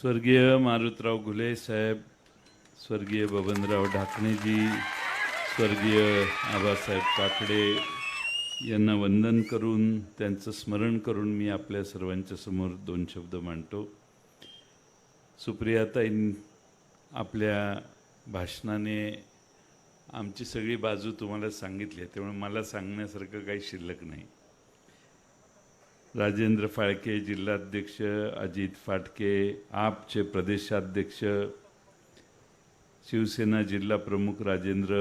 स्वर्गीय मारुतराव घुले साहेब स्वर्गीय बबनराव ढाकणेजी स्वर्गीय आबासाहेब काकडे यांना वंदन करून त्यांचं स्मरण करून मी आपल्या सर्वांच्या समोर दोन शब्द मांडतो. सुप्रियाताईं आपल्या भाषणाने आमची सगळी बाजू तुम्हाला सांगितली आहे त्यामुळे मला सांगण्यासारखं काही शिल्लक नाही. राजेंद्र फाळके जिल्हाध्यक्ष अजित फाटके आपचे प्रदेशाध्यक्ष शिवसेना जिल्हा प्रमुख राजेंद्र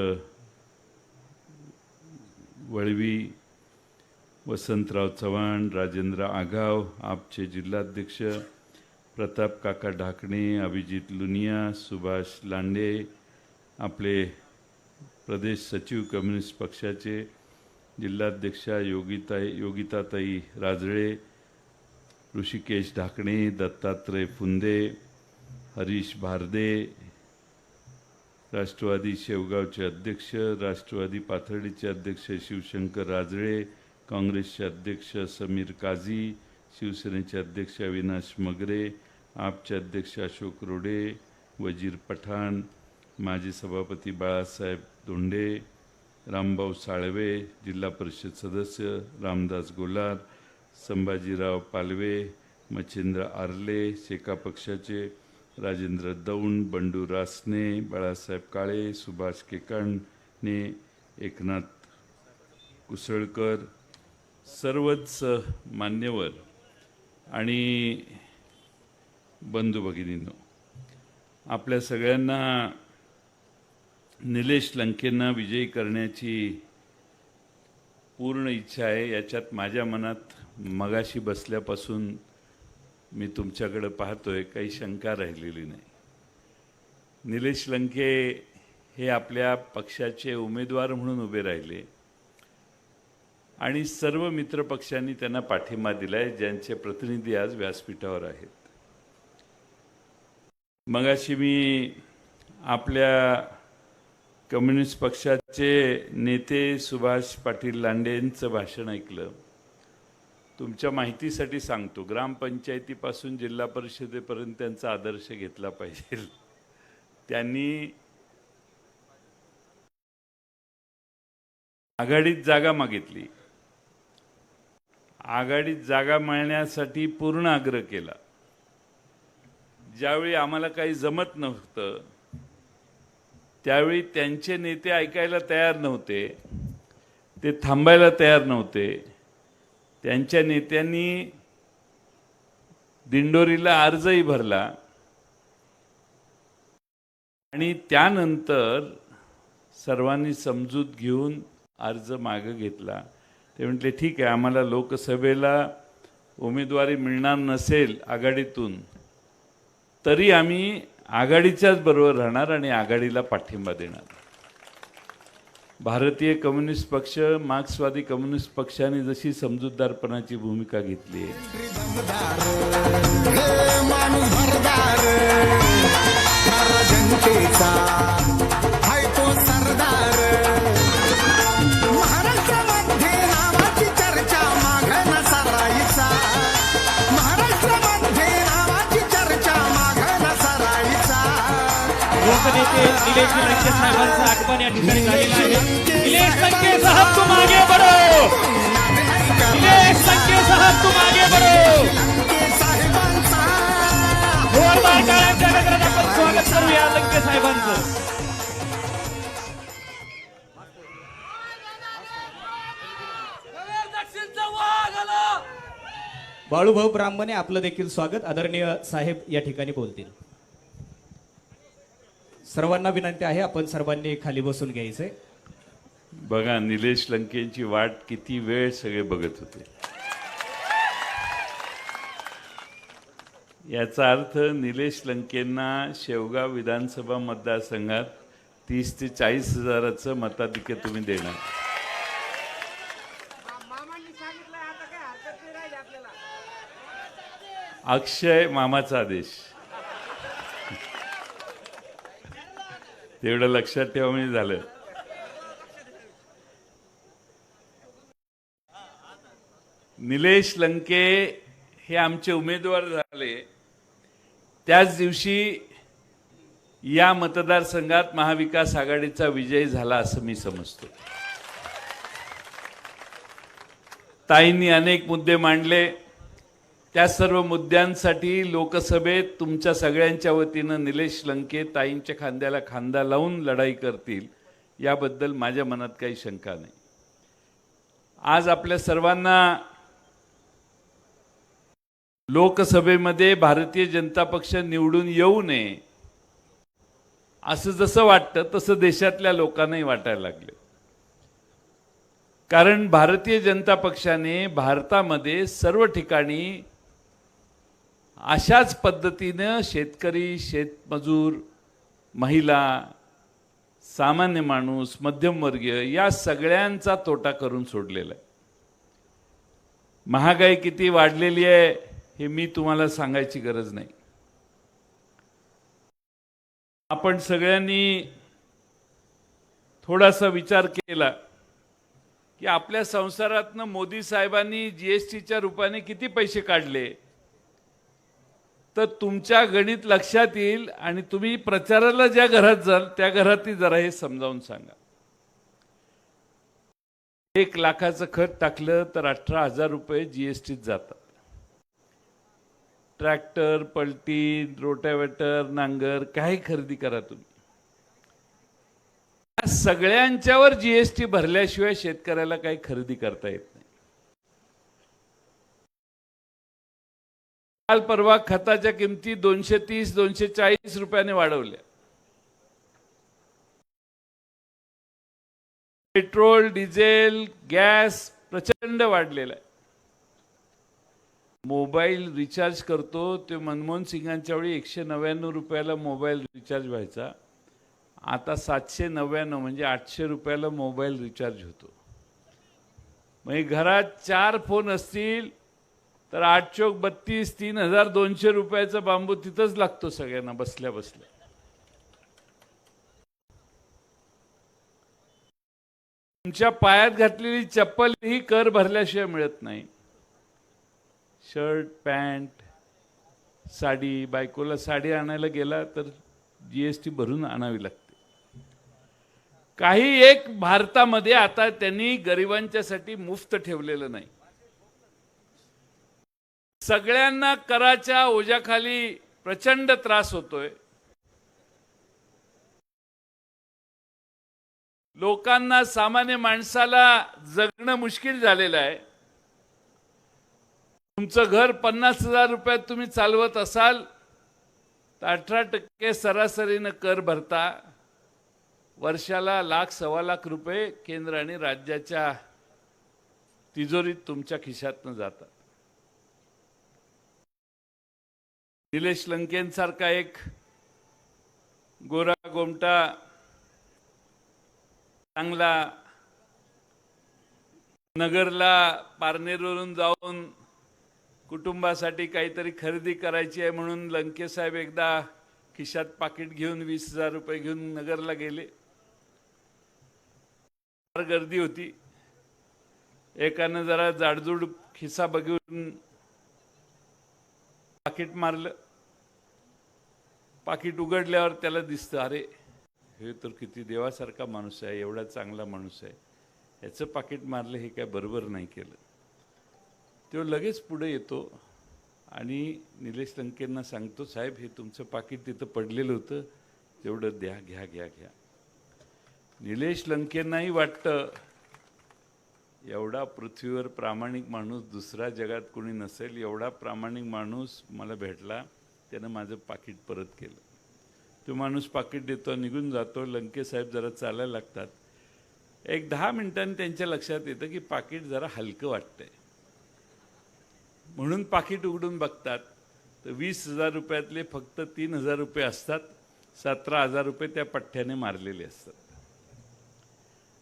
वळवी वसंतराव चव्हाण राजेंद्र आघाव आपचे जिल्हाध्यक्ष प्रताप काका ढाकणे अभिजित लुनिया सुभाष लांडे आपले प्रदेश सचिव कम्युनिस्ट पक्षाचे जिल्हाध्यक्षा योगिताई योगिताताई राजळे ऋषिकेश ढाकणे दत्तात्रय फुंदे हरीश भारदे राष्ट्रवादी शेवगावचे अध्यक्ष राष्ट्रवादी पाथर्डीचे अध्यक्ष शिवशंकर राजळे काँग्रेसचे अध्यक्ष समीर काझी शिवसेनेचे अध्यक्ष अविनाश मगरे आपचे अध्यक्ष अशोक रोडे वजीर पठाण माजी सभापती बाळासाहेब धोंडे रामभाऊ साळवे जिल्हा परिषद सदस्य रामदास गोलार संभाजीराव पालवे मच्छिंद्र आर्ले शेका पक्षाचे राजेंद्र दौंड बंडू रासने बाळासाहेब काळे सुभाष केकांडणे एकनाथ कुसळकर सर्वच मान्यवर आणि बंधू भगिनींनो आपल्या सगळ्यांना निलेश लंकेंना विजयी करण्याची पूर्ण इच्छा आहे. याच्यात माझ्या मनात मगाशी बसल्यापासून मी तुमच्याकडं पाहतोय काही शंका राहिलेली नाही. निलेश लंके हे आपल्या पक्षाचे उमेदवार म्हणून उभे राहिले आणि सर्व मित्रपक्षांनी त्यांना पाठिंबा दिलाय ज्यांचे प्रतिनिधी आज व्यासपीठावर आहेत. मगाशी मी आपल्या कम्युनिस्ट पक्षाचे नेते सुभाष पाटील लांडेंचं भाषण ऐकलं. तुमच्या माहितीसाठी सांगतो ग्रामपंचायतीपासून जिल्हा परिषदेपर्यंत त्यांचा आदर्श घेतला पाहिजे. त्यांनी आघाडीत जागा मागितली. आघाडीत जागा मिळण्यासाठी पूर्ण आग्रह केला. ज्यावेळी आम्हाला काही जमत नव्हतं त्यावेळी त्यांचे नेते ऐकायला तयार नव्हते. ते थांबायला तयार नव्हते. त्यांच्या नेत्यांनी दिंडोरीला अर्जही भरला. आणि त्यानंतर सर्वांनी समजूत घेऊन अर्ज मागं घेतला. ते म्हटले ठीक आहे आम्हाला लोकसभेला उमेदवारी मिळणार नसेल आघाडीतून तरी आम्ही आघाडीच्याच बरोबर राहणार आणि आघाडीला पाठिंबा देणार. भारतीय कम्युनिस्ट पक्ष मार्क्सवादी कम्युनिस्ट पक्षाने जशी समजूतदारपणाची भूमिका घेतली आहे. निलेश आगमन या ठिकाणी आहे निलेश निलेश गजरात आपण स्वागत करूया लंके साहेबांचं बाळूभाऊ ब्राह्मणे आपलं देखील स्वागत. आदरणीय साहेब या ठिकाणी बोलतील. सर्वांना विनंती आहे आपण सर्वांनी खाली बसून घ्यायचंय बघा निलेश लंकेंची वाट किती वेळ सगळे बघत होते. याचा अर्थ निलेश लंकेंना शेवगाव विधानसभा मतदारसंघात तीस ते चाळीस हजाराचं मताधिक्य तुम्ही देणार. मामांनी सांगितलं आता काय हरकत नाही राहिली आपल्याला. अक्षय मामाचा आदेश. तेवढं लक्षात ठेवा म्हणजे झालं. निलेश लंके हे आमचे उमेदवार झाले. त्याच दिवशी या मतदारसंघात महाविकास आघाडीचा विजय झाला असं मी समजतो. ताईंनी अनेक मुद्दे मांडले. त्या सर्व मुद्द्यांसाठी लोकसभेत तुमच्या सगळ्यांच्या वतीनं निलेश लंके ताईंच्या खांद्याला खांदा लावून लढाई करतील याबद्दल माझ्या मनात काही शंका नाही. आज आपल्या सर्वांना लोकसभेमध्ये भारतीय जनता पक्ष निवडून येऊ नये असं जसं वाटतं तसं देशातल्या लोकांनाही वाटायला लागलं. कारण भारतीय जनता पक्षाने भारतामध्ये सर्व ठिकाणी अशाच पद्धतीनं शेतकरी शेतमजूर महिला सामान्य माणूस मध्यमवर्गीय या सगळ्यांचा तोटा करून सोडलेला आहे. महागाई किती वाढलेली आहे हे मी तुम्हाला सांगायची गरज नाही. आपण सगळ्यांनी थोडासा विचार केला की आपल्या संसारातनं मोदी साहेबांनी जीएसटीच्या रूपाने किती पैसे काढले? तर तुमच्या गणित लक्षात येईल आणि तुम्ही प्रचाराला ज्या घरात जाल त्या घरातही जरा हे समजावून सांगा. एक लाखाचं खत टाकलं तर अठरा हजार रुपये जीएसटीत जातात. ट्रॅक्टर पलटी रोटावेटर नांगर काही खरेदी करा तुम्ही. सगळ्यांच्यावर जीएसटी भरल्याशिवाय शेतकऱ्याला काही खरेदी करता येत नाही काल परवा खताच्या किमती दोनशे तीस दोनशे चाळीस रुपयाने वाढवल्या. पेट्रोल डिझेल गॅस प्रचंड वाढलेला आहे. मोबाईल रिचार्ज करतो ते मनमोहन सिंगांच्या वेळी एकशे नव्याण्णव रुपयाला मोबाईल रिचार्ज व्हायचा. आता सातशे नव्याण्णव म्हणजे आठशे रुपयाला मोबाईल रिचार्ज होतो. म्हणजे घरात चार फोन असतील तर आठ चौक बत्तीस तीन हजार दोनशे रुपयाचा बांबू तिथंच लागतो सगळ्यांना बसल्या बसल्या. तुमच्या पायात घातलेली चप्पल ही कर भरल्याशिवाय मिळत नाही. शर्ट पॅन्ट साडी बायकोला साडी आणायला गेला तर जीएसटी भरून आणावी लागते. काही एक भारतामध्ये आता त्यांनी गरिबांच्यासाठी मुफ्त ठेवलेलं नाही. सगळ्यांना कराच्या ओझ्याखाली प्रचंड त्रास होतोय. लोकांना सामान्य माणसाला जगणं मुश्किल झालेलं आहे. तुमचं घर पन्नास हजार रुपयात तुम्ही चालवत असाल तर अठरा टक्के सरासरीनं कर भरता. वर्षाला लाख सव्वा लाख रुपये केंद्र आणि राज्याच्या तिजोरीत तुमच्या खिशातनं जातात. निलेश लंकेंसारखा एक गोरा गोमटा चांगला नगरला पारनेरवरून जाऊन कुटुंबासाठी काहीतरी खरेदी करायची आहे म्हणून लंके साहेब एकदा खिशात पाकिट घेऊन वीस हजार रुपये घेऊन नगरला गेले. फार गर्दी होती. एकानं जरा जाडजूड खिसा बघून पाकिट मारलं. पाकिट उघडल्यावर त्याला दिसतं अरे हे तर किती देवासारखा माणूस आहे एवढा चांगला माणूस आहे. याचं पाकिट मारलं हे काय बरोबर नाही केलं. तो लगेच पुढे येतो आणि निलेश लंकेंना सांगतो साहेब हे तुमचं पाकिट तिथं पडलेलं होतं. तेवढं द्या घ्या घ्या घ्या. निलेश लंकेंनाही वाटतं एवढा पृथ्वीवर प्रामाणिक माणूस दुसरा जगात कोणी नसेल एवढा प्रामाणिक माणूस मला भेटला. त्यानं माझं पाकिट परत केलं. तो माणूस पाकिट देतो निघून जातो. लंके साहेब जरा चालायला लागतात. एक दहा मिनिटांनी त्यांच्या लक्षात येतं की पाकिट जरा हलकं वाटतंय. म्हणून पाकिट उघडून बघतात. तर वीस हजार रुपयातले फक्त तीन हजार रुपये असतात. सतरा हजार रुपये त्या पठ्ठ्याने मारलेले असतात.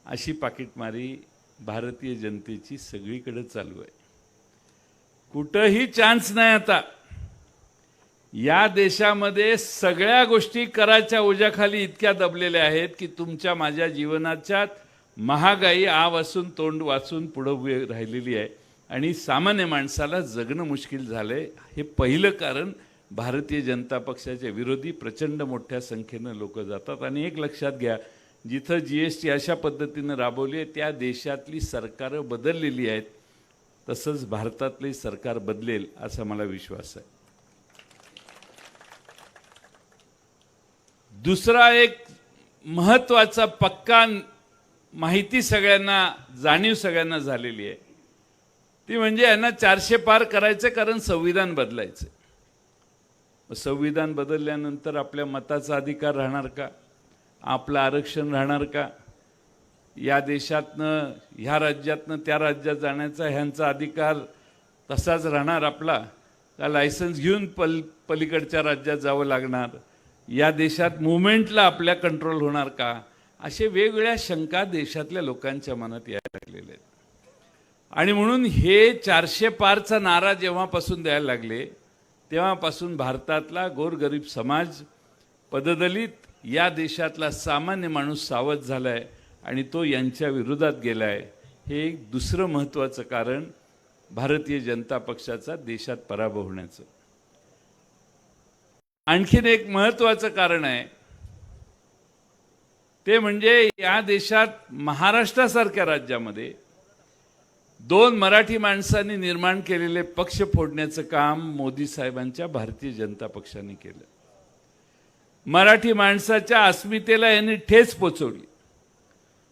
अशी पाकिटमारी भारतीय जनतेची सगळीकडे चालू आहे. कुठंही चान्स नाही आता. या देशामध्ये सगळ्या गोष्टी कराच्या ओझ्याखाली इतक्या दबलेल्या आहेत की तुमच्या माझ्या जीवनाच्या महागाई आव असून तोंड वाचून पुढं उभी राहिलेली आहे. आणि सामान्य माणसाला जगणं मुश्किल झालं आहे हे पहिलं कारण भारतीय जनता पक्षाचे विरोधी प्रचंड मोठ्या संख्येनं लोक जातात. आणि एक लक्षात घ्या जिथं जी एस टी अशा पद्धतीनं राबवली आहे त्या देशातली सरकारं बदललेली आहेत. तसंच भारतातली सरकार बदलेल असा मला विश्वास आहे. दुसरा एक महत्त्वाचा पक्का माहिती सगळ्यांना जाणीव सगळ्यांना झालेली आहे. ती म्हणजे यांना चारशे पार करायचं कारण संविधान बदलायचं. संविधान बदलल्यानंतर आपल्या मताचा अधिकार राहणार का? आपलं आरक्षण राहणार का? या देशातनं ह्या राज्यातनं त्या राज्यात जाण्याचा ह्यांचा अधिकार तसाच राहणार आपला? का लायसन्स घेऊन पल पलीकडच्या राज्यात जावं लागणार? या देशात मुवमेंटला आपल्या कंट्रोल होणार का? असे वेगवेगळ्या शंका देशातल्या लोकांच्या मनात यायला लागलेल्या आहेत. आणि म्हणून हे चारशे पारचा नारा जेव्हापासून द्यायला लागले तेव्हापासून भारतातला गोरगरीब समाज पददलित या देशातला सामान्य माणूस सावध झालाय आणि तो यांच्या विरोधात गेलाय. हे एक दुसरं महत्त्वाचं कारण भारतीय जनता पक्षाचा देशात पराभव होण्याचं. आणखीन एक महत्त्वाचं कारण आहे. ते म्हणजे या देशात महाराष्ट्रासारख्या राज्यामध्ये दोन मराठी माणसांनी निर्माण केलेले पक्ष फोडण्याचं काम मोदी साहेबांच्या भारतीय जनता पक्षाने केलं. मराठी माणसाच्या अस्मितेला यांनी ठेच पोचवली.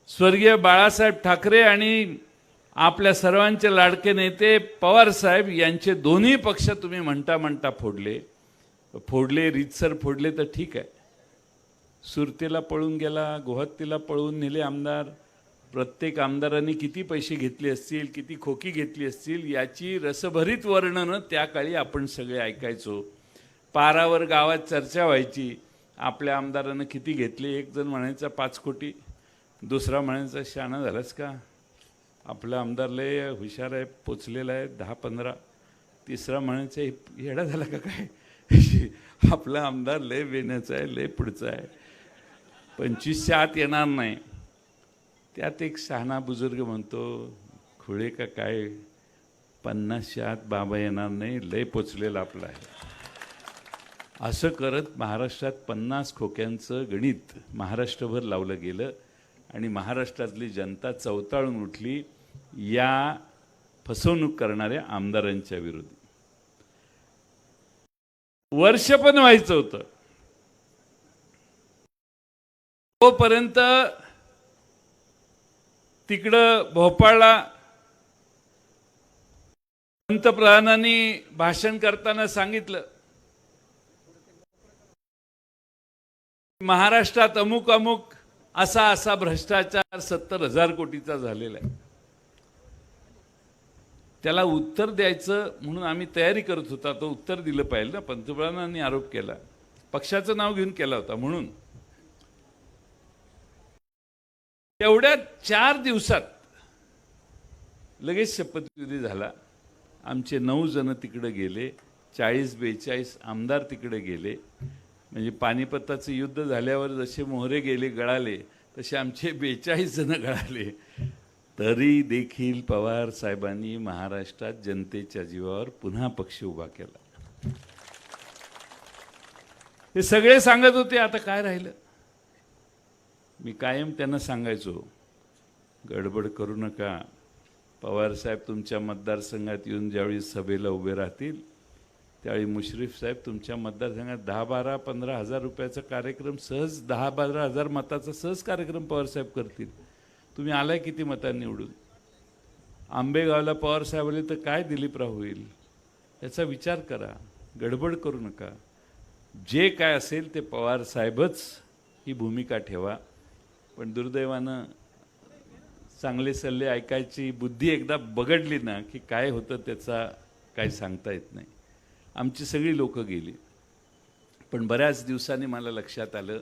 स्वर्गीय बाळासाहेब ठाकरे आणि आपल्या सर्वांचे लाडके नेते पवार साहेब यांचे दोन्ही पक्ष तुम्ही म्हणता म्हणता फोडले. फोडले रीतसर फोडले तर ठीक आहे. सुरतेला पळून गेला गोहत्तीला पळून नेले आमदार. प्रत्येक आमदारांनी किती पैसे घेतले असतील किती खोकी घेतली असतील याची रसभरीत वर्णनं त्या काळी आपण सगळे ऐकायचो. पारावर गावात चर्चा व्हायची. आपल्या आमदारानं किती घेतले? एक जण म्हणायचा पाच कोटी. दुसरा म्हणायचा शाणा झालास का? आपला आमदार लय हुशार आहे पोचलेला आहे दहा पंधरा. तिसरा म्हणायचा "हे येडा झाला का काय? आपला आमदार लय वेण्याचा आहे लय पुढचा आहे. पंचवीसच्या आत येणार नाही. त्यात एक शहाणा बुजुर्ग म्हणतो खुळे का काय? पन्नासच्या आत बाबा येणार नाही लय पोचलेला आपला आहे. असं करत महाराष्ट्रात पन्नास खोक्यांचं गणित महाराष्ट्रभर लावलं गेलं आणि महाराष्ट्रातली जनता चवताळून उठली या फसवणूक करणाऱ्या आमदारांच्या विरोधी. वर्ष पण व्हायचं होतं. तोपर्यंत तिकडं भोपाळला पंतप्रधानांनी भाषण करताना सांगितलं. महाराष्ट्रात अमुक अमुक असा असा भ्रष्टाचार सत्तर हजार कोटीचा झालेला आहे. त्याला उत्तर द्यायचं म्हणून आम्ही तयारी करत होता. तो उत्तर दिलं पाहिजे ना. पंतप्रधानांनी आरोप केला. पक्षाचं नाव घेऊन केला होता म्हणून. तेवढ्या चार दिवसात लगेच शपथविधी झाला. आमचे नऊ जण तिकडे गेले. चाळीस बेचाळीस आमदार तिकडे गेले. म्हणजे पानिपताचं युद्ध झाल्यावर जसे मोहरे गेले गळाले तसे आमचे बेचाळीस जण गळाले. तरी देखील पवार साहेबांनी महाराष्ट्रात जनतेच्या जीवावर पुन्हा पक्ष उभा केला. हे सगळे सांगत होते आता काय राहिलं? मी कायम त्यांना सांगायचो गडबड करू नका. पवार साहेब तुमच्या मतदारसंघात येऊन ज्यावेळी सभेला उभे राहतील त्यावेळी मुश्रीफ साहेब तुमच्या मतदारसंघात दहा बारा पंधरा हजार रुपयाचा कार्यक्रम सहज दहा बारा हजार मताचा सहज कार्यक्रम पवार साहेब करतील. तुम्ही आलाय किती मतांनी निवडून? आंबेगावला पवार साहेब आले तर काय दिलीपराव होईल? याचा विचार करा. गडबड करू नका. जे काय असेल ते पवार साहेबच ही भूमिका ठेवा. पण दुर्दैवानं चांगले सल्ले ऐकायची बुद्धी एकदा बघडली ना की काय होतं त्याचा काय सांगता येत नाही. आमची सगळी लोकं गेली. पण बऱ्याच दिवसांनी मला लक्षात आलं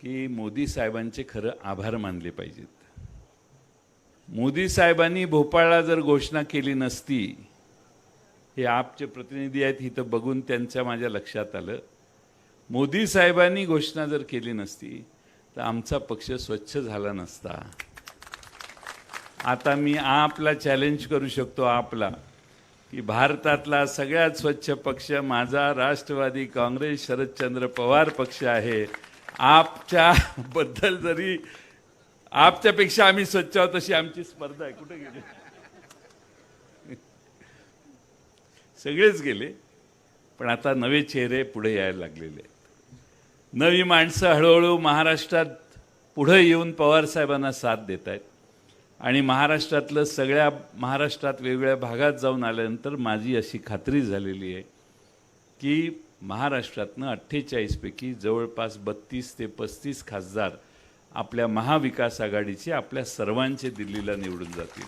की मोदी साहेबांचे खरं आभार मानले पाहिजेत. मोदी साहेबांनी भोपाळला जर घोषणा केली नसती हे आपचे प्रतिनिधी आहेत इथं बघून त्यांच्या माझ्या लक्षात आलं. मोदी साहेबांनी घोषणा जर केली नसती तर आमचा पक्ष स्वच्छ झाला नसता. आता मी आपला चॅलेंज करू शकतो आपला. की भारतातला सगळ्यात स्वच्छ पक्ष माझा राष्ट्रवादी काँग्रेस शरदचंद्र पवार पक्ष आहे. आपच्या बद्दल जरी आपच्यापेक्षा आम्ही स्वच्छ आहोत तशी आमची स्पर्धा आहे. कुठे गेले? सगळेच गेले पण आता नवे चेहरे पुढे यायला लागलेले आहेत. नवी माणसं हळूहळू महाराष्ट्रात पुढे येऊन पवार साहेबांना साथ देत आहेत आणि महाराष्ट्रातलं सगळ्या महाराष्ट्रात वेगवेगळ्या भागात जाऊन आल्यानंतर माझी अशी खात्री झालेली आहे की महाराष्ट्रातनं अठ्ठेचाळीसपैकी जवळपास बत्तीस ते पस्तीस खासदार आपल्या महाविकास आघाडीची आपल्या सर्वांचे दिल्लीला निवडून जातील.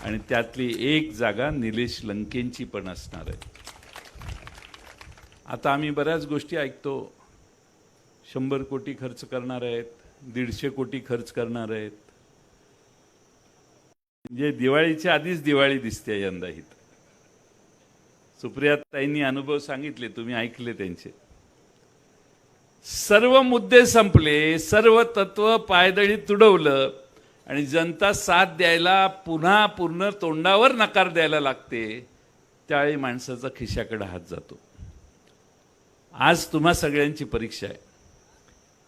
आणि त्यातली एक जागा निलेश लंकेंची पण असणार आहे. आता आम्ही बऱ्याच गोष्टी ऐकतो. शंभर कोटी खर्च करणार आहेत दीडशे कोटी खर्च करणार आहेत. म्हणजे दिवाळीच्या आधीच दिवाळी दिसते यंदा ही सुप्रियाताईंनी अनुभव सांगितले तुम्ही ऐकले त्यांचे. सर्व मुद्दे संपले सर्व तत्व पायदळी तुडवलं आणि जनता साथ द्यायला पुन्हा पूर्ण तोंडावर नकार द्यायला लागते त्यावेळी माणसाचा खिशाकडे हात जातो. आज तुम्हा सगळ्यांची परीक्षा आहे.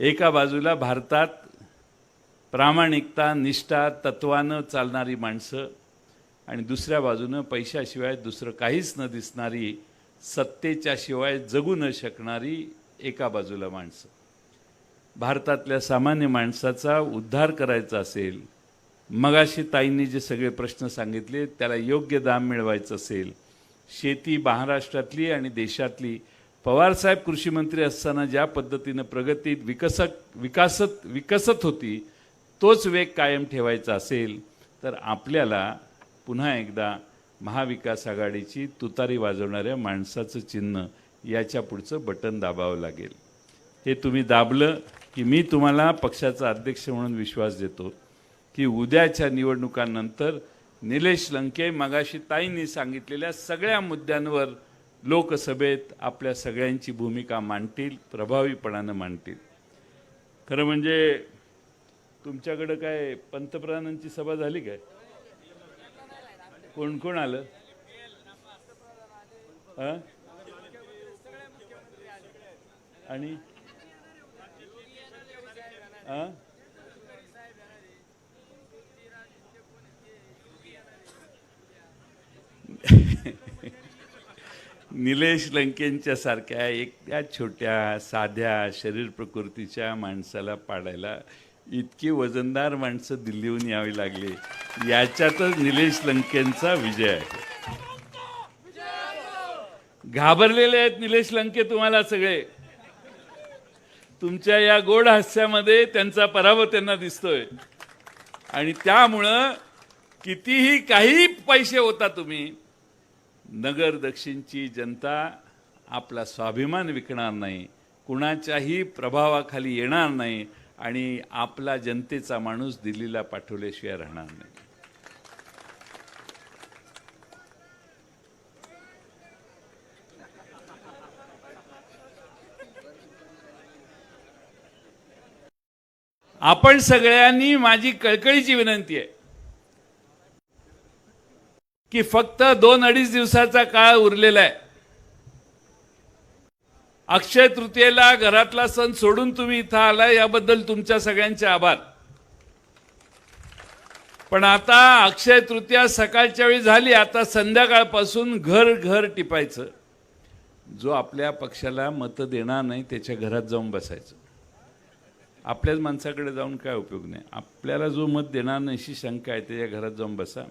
एका बाजूला भारतात प्रामाणिकता निष्ठा तत्वानं चालणारी माणसं आणि दुसऱ्या बाजूनं पैशाशिवाय दुसरं काहीच न दिसणारी सत्तेच्या शिवाय जगू न शकणारी एका बाजूला माणसं. भारतातल्या सामान्य माणसाचा उद्धार करायचा असेल मगाशी ताईंनी जे सगळे प्रश्न सांगितले त्याला योग्य दाम मिळवायचं असेल शेती महाराष्ट्रातली आणि देशातली. पवारसाहेब कृषी मंत्री असताना ज्या पद्धतीनं प्रगतीत विकसक विकासत विकसत होती तोच वेग कायम ठेवायचा असेल तर आपल्याला पुन्हा एकदा महाविकास आघाडीची तुतारी वाजवणाऱ्या माणसाचं चिन्ह याच्या पुढचं बटन दाबावं लागेल. हे तुम्ही दाबलं की मी तुम्हाला पक्षाचा अध्यक्ष म्हणून विश्वास देतो की उद्याच्या निवडणुकांनंतर निलेश लंके मगाशी ताईंनी सांगितलेल्या सगळ्या मुद्द्यांवर लोकसभेत आपल्या सगळ्यांची भूमिका मांडतील प्रभावीपणानं मांडतील. खरं म्हणजे तुमच्याकडं काय पंतप्रधानांची सभा झाली काय? कोण कोण आलं? हा? आणि निलेश लंकेंच्या सारख्या एक त्या छोट्या साध्या शरीर प्रकृतीच्या माणसाला पाडायला इतकी वजनदार माणसं दिल्लीहून यावी लागली. याच्यातच निलेश लंकेंचा विजय आहे. घाबरलेले आहेत निलेश लंके तुम्हाला सगळे. तुमच्या या गोड हास्यामध्ये त्यांचा पराभव त्यांना दिसतोय. आणि त्यामुळं कितीही काही पैसे होता तुम्ही नगर दक्षिणची जनता आपला स्वाभिमान विकणार नाही कुणाच्याही प्रभावाखाली येणार नाही आणि आपला जनतेचा माणूस दिल्लीला पाठवल्याशिवाय राहणार नाही. आपण सगळ्यांनी माझी कळकळीची विनंती आहे की फक्त दोन अडीच दिवसाचा काळ उरलेला आहे. अक्षय तृतीयेला घरातला सण सोडून तुम्ही इथं आलाय याबद्दल तुमच्या सगळ्यांचे आभार. पण आता अक्षय तृतीया सकाळच्या वेळी झाली आता संध्याकाळपासून घर घर टिपायचं. जो आपल्या पक्षाला मतं देणार नाही त्याच्या घरात जाऊन बसायचं. आपल्याच माणसाकडे जाऊन काय उपयोग नाही. आपल्याला जो मत देणार नाही अशी शंका आहे त्याच्या घरात जाऊन बसा.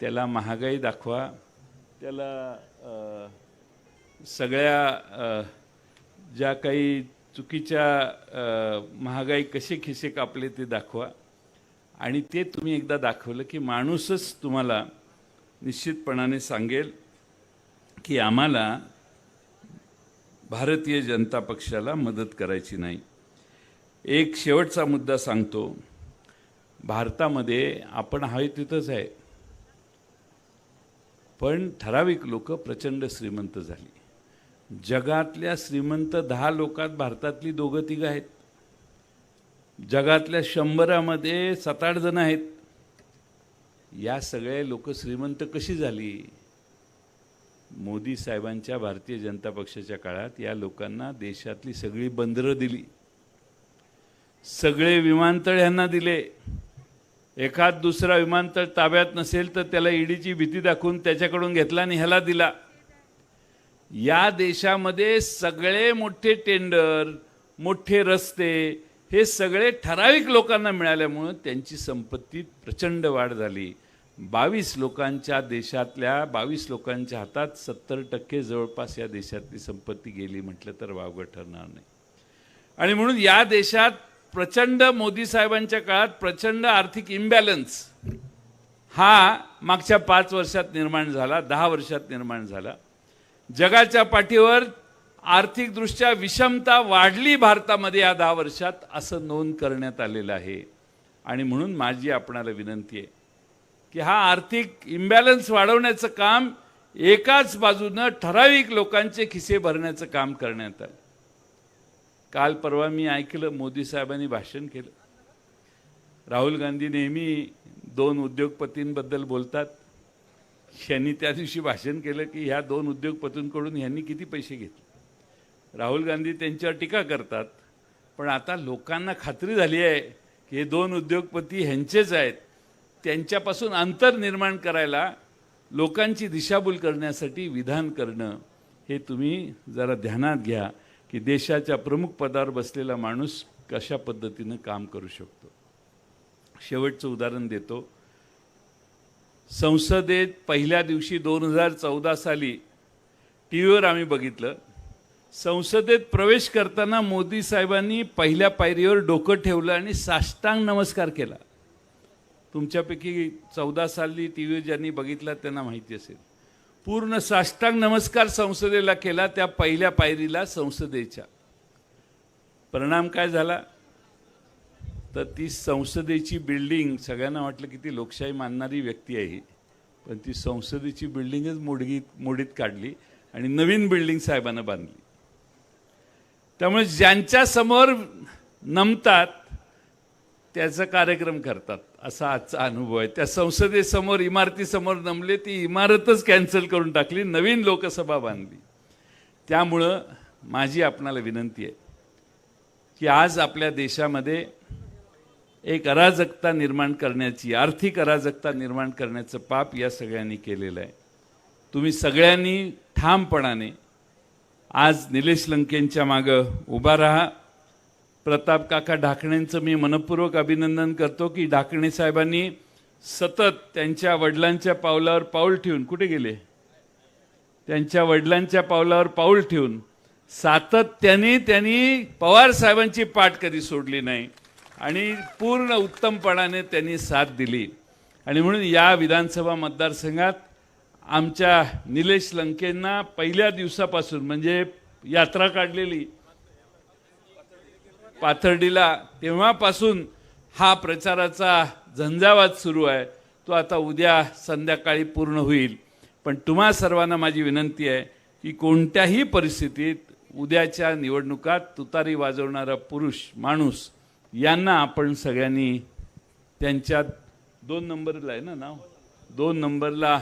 त्याला महागाई दाखवा. त्याला सगळ्या ज्या काही चुकीच्या महागाई कसे खिसे कापले ते दाखवा. आणि ते तुम्ही एकदा दाखवलं की माणूसच तुम्हाला निश्चितपणाने सांगेल की आम्हाला भारतीय जनता पक्षाला मदत करायची नाही. एक शेवटचा मुद्दा सांगतो. भारतामध्ये आपण हवे तिथंच आहे. पण ठराविक लोक प्रचंड श्रीमंत झाली. जगातल्या श्रीमंत दहा लोकात भारतातली दोघं तिघं आहेत. जगातल्या शंभरामध्ये सात आठ जण आहेत. या सगळे लोक श्रीमंत कशी झाली? मोदी साहेबांच्या भारतीय जनता पक्षाच्या काळात या लोकांना देशातली सगळी बंदरं दिली. सगळे विमानतळ यांना दिले. एखाद दुसरा विमानतळ ताब्यात नसेल तर त्याला ईडीची भीती दाखवून त्याच्याकडून घेतला आणि ह्याला दिला. या देशामध्ये सगळे मोठे टेंडर मोठे रस्ते हे सगळे ठराविक लोकांना मिळाल्यामुळं त्यांची संपत्तीत प्रचंड वाढ झाली. बावीस लोकांच्या देशातल्या बावीस लोकांच्या हातात सत्तर टक्के जवळपास या देशातली संपत्ती गेली म्हटलं तर वावगं ठरणार नाही. आणि म्हणून या देशात प्रचंड मोदी साहेबांच्या काळात प्रचंड आर्थिक इम्बॅलन्स हा मागच्या पाच वर्षात निर्माण झाला दहा वर्षात निर्माण झाला. जगाच्या पाठीवर आर्थिकदृष्ट्या विषमता वाढली भारतामध्ये या दहा वर्षात असं नोंद करण्यात आलेलं आहे. आणि म्हणून माझी आपणाला विनंती आहे की हा आर्थिक इम्बॅलन्स वाढवण्याचं काम एकाच बाजूनं ठराविक लोकांचे खिसे भरण्याचं काम करण्यात आलं. काल परवा मी ऐकलं मोदी साहेबांनी भाषण केलं. राहुल गांधी नेहमी दोन उद्योगपतींबद्दल बोलतात. यांनी त्या दिवशी भाषण केलं की ह्या दोन उद्योगपतींकडून ह्यांनी किती पैसे घेतले? राहुल गांधी त्यांच्यावर टीका करतात पण आता लोकांना खात्री झाली आहे की हे दोन उद्योगपती ह्यांचेच आहेत. त्यांच्यापासून अंतर निर्माण करायला लोकांची दिशाभूल करण्यासाठी विधान करणं हे तुम्ही जरा ध्यानात घ्या. की देशाच्या प्रमुख पदावर बसलेला माणूस कशा पद्धतीनं काम करू शकतो? शेवटचं उदाहरण देतो. संसदेत पहिल्या दिवशी दोन हजार चौदा साली टी व्हीवर आम्ही बघितलं. संसदेत प्रवेश करताना मोदी साहेबांनी पहिल्या पायरीवर डोकं ठेवलं आणि साष्टांग नमस्कार केला. तुमच्यापैकी चौदा साली टी व्ही ज्यांनी बघितला त्यांना माहिती असेल. पूर्ण साष्टांग नमस्कार संसदेला केला त्या पहिल्या पायरीला संसदेच्या. परिणाम काय झाला? तर ती संसदेची बिल्डिंग सगळ्यांना वाटलं की ती लोकशाही मानणारी व्यक्ती आहे पण ती संसदेची बिल्डिंगच मोडगीत मोडीत काढली आणि नवीन बिल्डिंग साहेबांना बांधली. त्यामुळे ज्यांच्या समोर नमतात त्याचा कार्यक्रम करतात. असा आजचा अनुभव आहे. त्या संसदेसमोर इमारतीसमोर नमले ती इमारतच कॅन्सल करून टाकली नवीन लोकसभा बांधली. त्यामुळं माझी आपणाला विनंती आहे की आज आपल्या देशामध्ये एक अराजकता निर्माण करण्याची आर्थिक अराजकता निर्माण करण्याचं पाप या सगळ्यांनी केलेलं आहे. तुम्ही सगळ्यांनी ठामपणाने आज निलेश लंकेंच्या मागं उभा राहा. प्रताप काका ढाकणेंचं मी मनपूर्वक अभिनंदन करतो की ढाकणे साहेबांनी सतत त्यांच्या वडिलांच्या पावलावर पाऊल ठेवून कुठे गेले? त्यांच्या वडिलांच्या पावलावर पाऊल ठेवून सातत्याने त्यांनी पवार साहेबांची पाठ कधी सोडली नाही आणि पूर्ण उत्तमपणाने त्यांनी साथ दिली. आणि म्हणून या विधानसभा मतदारसंघात आमच्या निलेश लंकेंना पहिल्या दिवसापासून म्हणजे यात्रा काढलेली पाथर्डीला तेव्हापासून हा प्रचाराचा झंझावात सुरू आहे. तो आता उद्या संध्याकाळी पूर्ण होईल. पण तुम्हा सर्वांना माझी विनंती आहे की कोणत्याही परिस्थितीत उद्याच्या निवडणुकात तुतारी वाजवणारा पुरुष माणूस यांना आपण सगळ्यांनी त्यांच्या दोन नंबरला आहे ना नाव? दोन नंबरला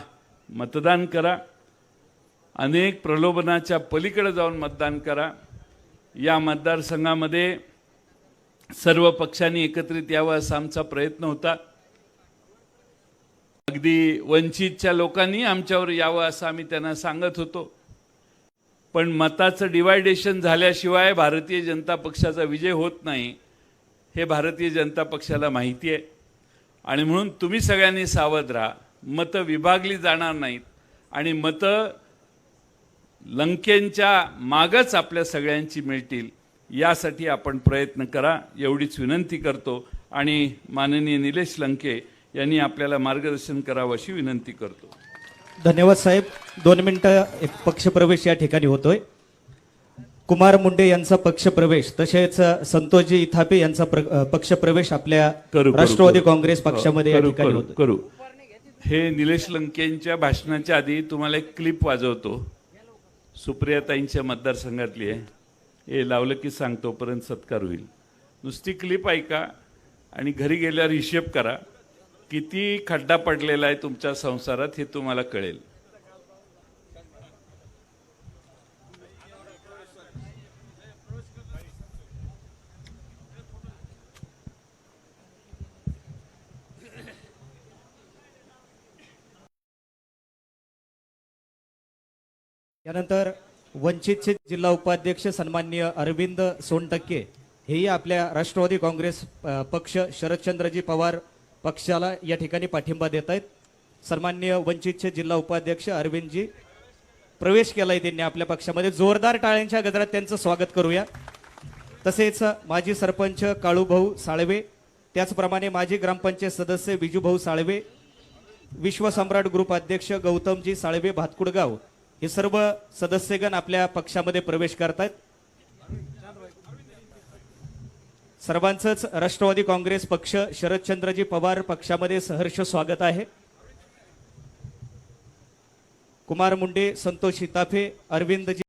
मतदान करा. अनेक प्रलोभनाच्या पलीकडे जाऊन मतदान करा. या मतदारसंघामध्ये सर्व पक्षांनी एकत्रित यावं असा आमचा प्रयत्न होता. अगदी वंचितच्या लोकांनी आमच्यावर यावं असं आम्ही त्यांना सांगत होतो. पण मताचं डिवायडेशन झाल्याशिवाय भारतीय जनता पक्षाचा विजय होत नाही हे भारतीय जनता पक्षाला माहिती आहे. आणि म्हणून तुम्ही सगळ्यांनी सावध राहा. मतं विभागली जाणार नाहीत. आणि मतं लंकेंच्या मागच आपल्या सगळ्यांची मिळतील. यासाठी आपण प्रयत्न करा एवढीच विनंती करतो. आणि माननीय निलेश लंके यांनी आपल्याला मार्गदर्शन करावं अशी विनंती करतो. धन्यवाद साहेब. दोन मिनिटं पक्षप्रवेश या ठिकाणी होतोय. कुमार मुंडे यांचा पक्षप्रवेश तसेच संतोषजी इथापे यांचा प्र- पक्षप्रवेश आपल्या राष्ट्रवादी. काँग्रेस पक्षामध्ये या ठिकाणी करू. हे निलेश लंकेंच्या भाषणाच्या आधी तुम्हाला एक क्लिप वाजवतो. सुप्रियाताईंच्या मतदारसंघातली आहे. हे लावलं की सांग तोपर्यंत सत्कार होईल. नुसती क्लिप ऐका आणि घरी गेल्यावर हिशेब करा किती खड्डा पडलेला आहे तुमच्या संसारात हे तुम्हाला कळेल. यानंतर वंचितचे जिल्हा उपाध्यक्ष सन्माननीय अरविंद सोनटक्के हेही आपल्या राष्ट्रवादी काँग्रेस पक्ष शरदचंद्रजी पवार पक्षाला या ठिकाणी पाठिंबा देत आहेत सन्माननीय वंचितचे जिल्हा उपाध्यक्ष अरविंदजी प्रवेश केलाय त्यांनी आपल्या पक्षामध्ये. जोरदार टाळ्यांच्या गजरात त्यांचं स्वागत करूया. तसेच माजी सरपंच काळूभाऊ साळवे त्याचप्रमाणे माजी ग्रामपंचायत सदस्य विजूभाऊ साळवे विश्वसम्राट ग्रुप अध्यक्ष गौतमजी साळवे भातकुडगाव हे सर्व सदस्यगण आपल्या पक्षामध्ये प्रवेश करतायत. सर्वांचंच राष्ट्रवादी काँग्रेस पक्ष शरदचंद्रजी पवार पक्षामध्ये सहर्ष स्वागत आहे. कुमार मुंडे संतोष हिताफे अरविंदजी